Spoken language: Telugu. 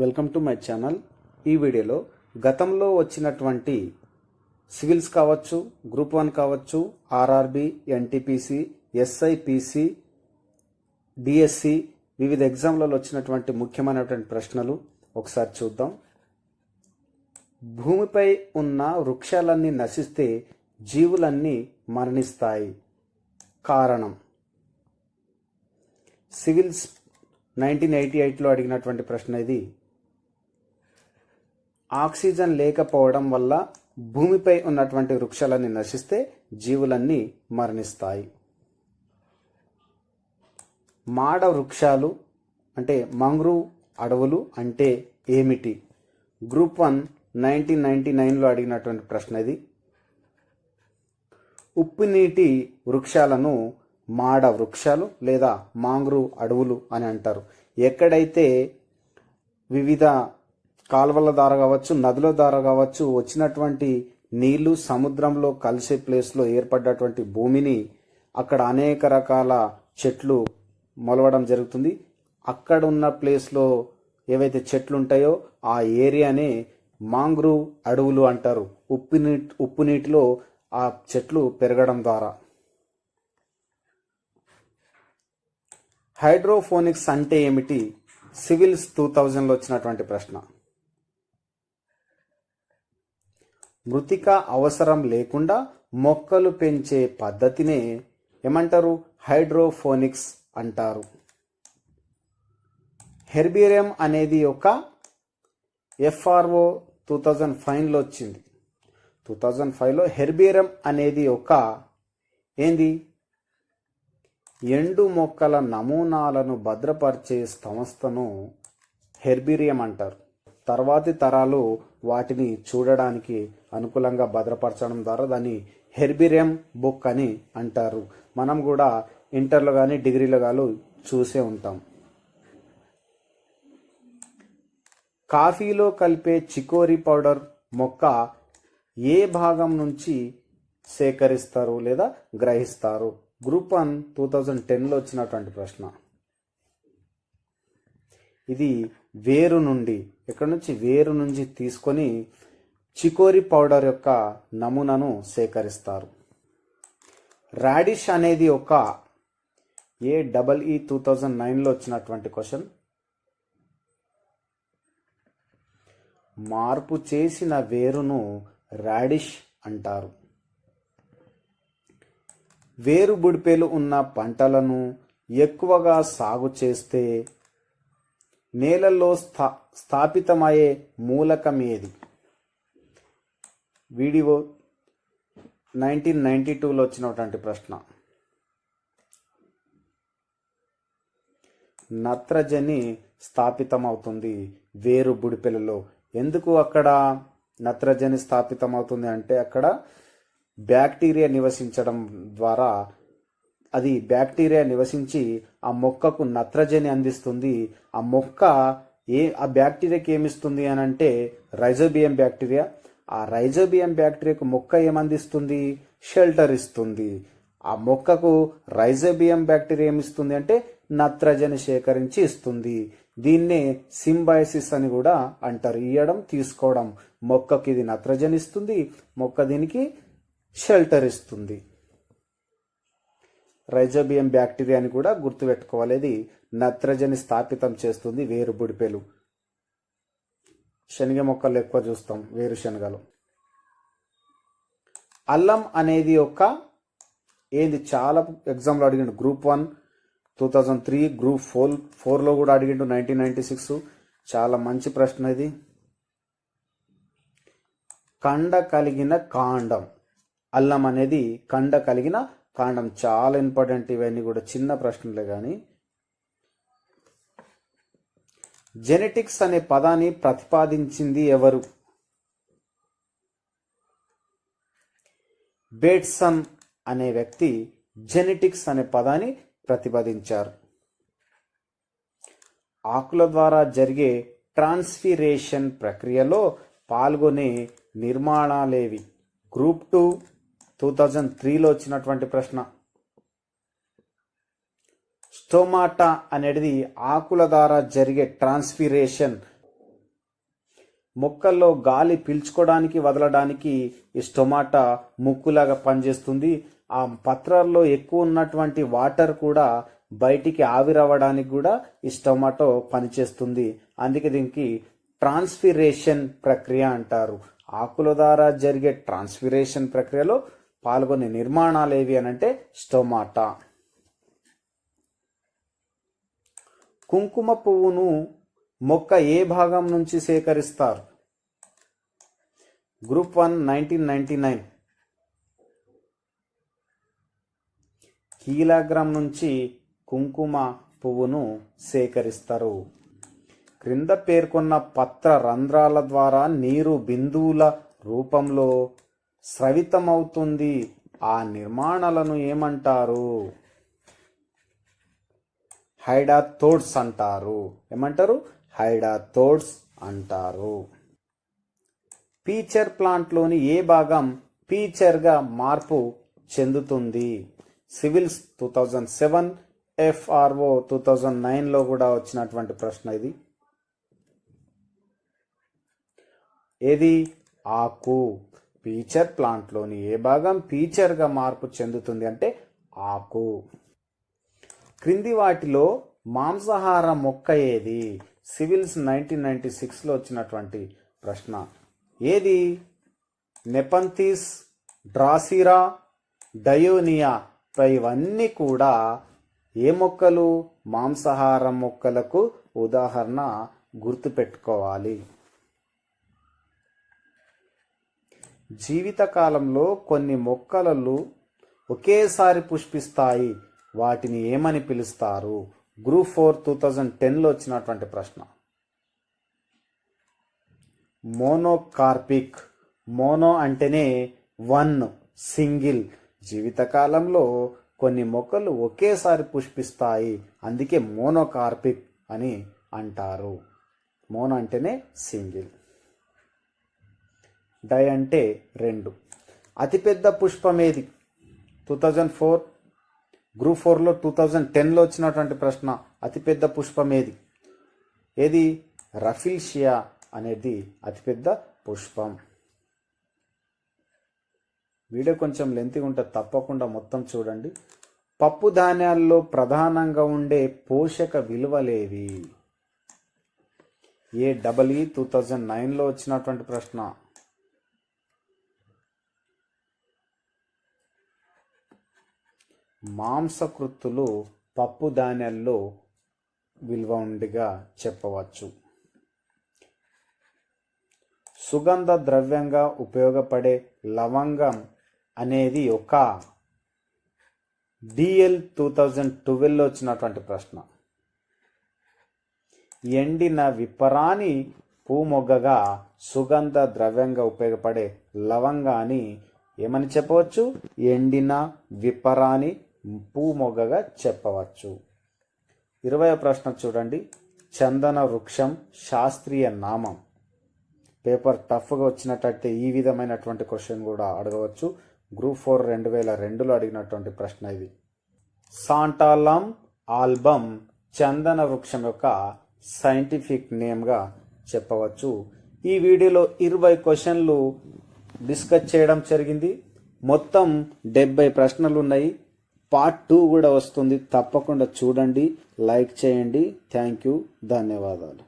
Welcome to my channel. ఈ వీడియోలో గతంలో వచ్చినటువంటి సివిల్స్ కావచ్చు గ్రూప్ వన్ కావచ్చు ఆర్ఆర్బి ఎన్టీపీసీ ఎస్ఐపిసి డిఎస్సి వివిధ ఎగ్జామ్లలో వచ్చినటువంటి ముఖ్యమైనటువంటి ప్రశ్నలు ఒకసారి చూద్దాం. భూమిపై ఉన్న వృక్షాలన్నీ నశిస్తే జీవులన్నీ మరణిస్తాయి. కారణం. సివిల్స్ నైన్టీన్ ఎయిటీ ఎయిట్లో అడిగినటువంటి ప్రశ్న ఇది. ఆక్సిజన్ లేకపోవడం వల్ల భూమిపై ఉన్నటువంటి వృక్షాలన్నీ నశిస్తే జీవులన్నీ మరణిస్తాయి. మాడ వృక్షాలు అంటే మంగ్రూవ్ అడవులు అంటే ఏమిటి? గ్రూప్ వన్ నైన్టీన్ నైన్టీ నైన్లో అడిగినటువంటి ప్రశ్న ఇది. ఉప్పు నీటి వృక్షాలను మాడ వృక్షాలు లేదా మాంగ్రూవ్ అడవులు అని అంటారు. ఎక్కడైతే వివిధ కాలువల ద్వారా కావచ్చు నదుల ద్వారా కావచ్చు వచ్చినటువంటి నీళ్ళు సముద్రంలో కలిసే ప్లేస్లో ఏర్పడ్డటువంటి భూమిని అక్కడ అనేక రకాల చెట్లు మొలవడం జరుగుతుంది. అక్కడ ఉన్న ప్లేస్లో ఏవైతే చెట్లు ఉంటాయో ఆ ఏరియానే మాంగ్రూవ్ అడవులు అంటారు. ఉప్పు నీటి ఉప్పు నీటిలో ఆ చెట్లు పెరగడం ద్వారా. హైడ్రోఫోనిక్స్ అంటే ఏమిటి? సివిల్స్ టూ థౌజండ్లో వచ్చినటువంటి ప్రశ్న. మృతిక అవసరం లేకుండా మొక్కలు పెంచే పద్ధతినే ఏమంటారు? హైడ్రోఫోనిక్స్ అంటారు. హెర్బీరియం అనేది ఒక ఎఫ్ఆర్ఓ టూ థౌజండ్ ఫైవ్లో వచ్చింది. టూ థౌజండ్ ఫైవ్లో హెర్బీరియం అనేది ఒక ఏంది? ఎండు మొక్కల నమూనాలను భద్రపరిచే సంస్థను హెర్బీరియం అంటారు. తర్వాతి తరాలు వాటిని చూడడానికి అనుకూలంగా భద్రపరచడం ద్వారా దాన్ని హెర్బిరియం బుక్ అని అంటారు. మనం కూడా ఇంటర్లో కానీ డిగ్రీలో కానీ చూసే ఉంటాం. కాఫీలో కలిపే చికోరీ పౌడర్ మొక్క ఏ భాగం నుంచి సేకరిస్తారు లేదా గ్రహిస్తారు? గ్రూప్ వన్ టూ థౌజండ్ టెన్లో వచ్చినటువంటి ప్రశ్న. ఇది వేరు నుండి ఎక్కడి నుంచి వేరు నుంచి తీసుకొని చికోరి పౌడర్ యొక్క నమూనాను సేకరిస్తారు. రాడిష్ అనేది ఒక A double E two thousand నైన్లో వచ్చినటువంటి క్వశ్చన్. మార్పు చేసిన వేరును రాడిష్ అంటారు. వేరు బుడిపేలు ఉన్న పంటలను ఎక్కువగా సాగు చేస్తే నేలల్లో స్థా స్థాపితమయ్యే మూలకం ఏది వీడియో నైన్టీన్ నైన్టీ టూలో వచ్చినటువంటి ప్రశ్న. నత్రజని స్థాపితమవుతుంది వేరు బుడిపెలలో ఎందుకు అక్కడ నత్రజని స్థాపితమవుతుంది అంటే అక్కడ బ్యాక్టీరియా నివసించడం ద్వారా అది బ్యాక్టీరియా నివసించి ఆ మొక్కకు నత్రజని అందిస్తుంది. ఆ మొక్క ఏ ఆ బ్యాక్టీరియాకి ఏమిస్తుంది అని అంటే రైజోబియం బ్యాక్టీరియా. ఆ రైజోబియం బ్యాక్టీరియాకు మొక్క ఏమందిస్తుంది? షెల్టర్ ఇస్తుంది. ఆ మొక్కకు రైజోబియం బ్యాక్టీరియా ఏమిస్తుంది అంటే నత్రజని సేకరించి ఇస్తుంది. దీన్నే సింబయోసిస్ అని కూడా అంటారు. ఇయ్యడం తీసుకోవడం. మొక్కకి ఇది నత్రజని ఇస్తుంది మొక్క దీనికి షెల్టర్ ఇస్తుంది. రైజోబియం బ్యాక్టీరియాని కూడా గుర్తుపెట్టుకోవాలి. ఇది నత్రజని స్థాపితం చేస్తుంది వేరు బుడిపెలు. శనగ మొక్కలు ఎక్కువ చూస్తాం వేరుశనగలు అల్లం అనేది ఒక ఏంది చాలా ఎగ్జామ్లో అడిగిండు group one two thousand three group four ఫోర్లో కూడా అడిగిండు నైన్టీన్ నైన్టీ సిక్స్. చాలా మంచి ప్రశ్న ఇది. కండ కలిగిన కాండం. అల్లం అనేది కండ కలిగిన కాండం చాలా ఇంపార్టెంట్ ఇవన్నీ కూడా చిన్న ప్రశ్నలే కానీ జెనెటిక్స్ అనే పదాన్ని ప్రతిపాదించింది ఎవరు? బేట్సన్ అనే వ్యక్తి జెనెటిక్స్ అనే పదాన్ని ప్రతిపాదించారు. ఆకుల ద్వారా జరిగే ట్రాన్స్ఫిరేషన్ ప్రక్రియలో పాల్గొనే నిర్మాణాలేవి. గ్రూప్ టూ టూ థౌజండ్ త్రీలో వచ్చినటువంటి ప్రశ్న. స్టోమాటా అనేది ఆకుల ద్వారా జరిగే ట్రాన్స్ఫిరేషన్. మొక్కల్లో గాలి పీల్చుకోవడానికి వదలడానికి ఈ స్టొమాటా ముక్కులాగా పనిచేస్తుంది. ఆ పత్రాల్లో ఎక్కువ ఉన్నటువంటి వాటర్ కూడా బయటికి ఆవిరవ్వడానికి కూడా ఈ స్టొమాటో పనిచేస్తుంది. అందుకే దీనికి ట్రాన్స్ఫిరేషన్ ప్రక్రియ అంటారు. ఆకుల ద్వారా జరిగే ట్రాన్స్ఫిరేషన్ ప్రక్రియలో పాల్గొనే నిర్మాణాలు ఏవి అని అంటే స్టొమాటా. కుంకుమ పువ్వును మొక్క ఏ భాగం నుంచి సేకరిస్తారు? Group one nineteen ninety nine. Kilogram నుంచి కుంకుమ పువ్వును సేకరిస్తారు. క్రింద పేర్కొన్న పత్ర రంధ్రాల ద్వారా నీరు బిందువుల రూపంలో స్రవితమవుతుంది. ఆ నిర్మాణాలను ఏమంటారు? హైడాథోడ్స్ అంటారు. ఏమంటారు? హైడాథోడ్స్ అంటారు. పీచర్ ప్లాంట్లోని ఏ భాగం పీచర్గా మార్పు చెందుతుంది? Civils two thousand seven FRO two thousand నైన్లో కూడా వచ్చినటువంటి ప్రశ్న ఇది. ఏది? ఆకు. పీచర్ ప్లాంట్లోని ఏ భాగం పీచర్గా మార్పు చెందుతుంది అంటే ఆకు. క్రింది వాటిలో మాంసాహార మొక్క ఏది? సివిల్స్ నైన్టీన్ నైన్టీ సిక్స్లో వచ్చినటువంటి ప్రశ్న. ఏది? నెపంతిస్ డ్రాసిరా డయోనియా. ఇవన్నీ కూడా ఏ మొక్కలు? మాంసాహార మొక్కలకు ఉదాహరణ గుర్తుపెట్టుకోవాలి. జీవితకాలంలో కొన్ని మొక్కలలు ఒకేసారి పుష్పిస్తాయి. వాటిని ఏమని పిలుస్తారు? గ్రూప్ ఫోర్ టూ థౌజండ్ టెన్లో వచ్చినటువంటి ప్రశ్న. మోనోకార్పిక్. మోనో అంటేనే వన్ సింగిల్. జీవితకాలంలో కొన్ని మొక్కలు ఒకేసారి పుష్పిస్తాయి. అందుకే మోనోకార్పిక్ అని అంటారు. మోనో అంటేనే సింగిల్. డై అంటే రెండు. అతిపెద్ద పుష్పం ఏది? Two thousand four. గ్రూప్ ఫోర్లో టూ థౌజండ్ టెన్లో వచ్చినటువంటి ప్రశ్న అతిపెద్ద పుష్పం ఏది? ఏది? రఫిల్షియా అనేది అతిపెద్ద పుష్పం. వీడియో కొంచెం లెంతిగా ఉంటే తప్పకుండా మొత్తం చూడండి. పప్పు ధాన్యాల్లో ప్రధానంగా ఉండే పోషక విలువలేవి? A double E two thousand నైన్లో వచ్చినటువంటి ప్రశ్న. మాంసకృత్తులు పప్పు ధాన్యాల్లో విలువ ఉండిగా చెప్పవచ్చు. సుగంధ ద్రవ్యంగా ఉపయోగపడే లవంగం అనేది ఒక డిఎల్ టూ థౌజండ్ ట్వెల్వ్లో వచ్చినటువంటి ప్రశ్న. ఎండిన విపరాని పూమొగ్గగా సుగంధ ద్రవ్యంగా ఉపయోగపడే లవంగాన్ని ఏమని చెప్పవచ్చు? ఎండిన విపరాని పూమొగ్గగా చెప్పవచ్చు. ఇరవై ప్రశ్న చూడండి. చందన వృక్షం శాస్త్రీయ నామం. పేపర్ టఫ్గా వచ్చినట్టయితే ఈ విధమైనటువంటి క్వశ్చన్ కూడా అడగవచ్చు. గ్రూప్ ఫోర్ రెండు వేల రెండులో అడిగినటువంటి ప్రశ్న ఇది. సాంటాలమ్ ఆల్బమ్ చందన వృక్షం యొక్క సైంటిఫిక్ నేమ్గా చెప్పవచ్చు. ఈ వీడియోలో ఇరవై క్వశ్చన్లు డిస్కస్ చేయడం జరిగింది. మొత్తం డెబ్బై ప్రశ్నలు ఉన్నాయి. పార్ట్ టూ కూడా వస్తుంది. తప్పకుండా చూడండి లైక్ చేయండి. Thank you. ధన్యవాదాలు.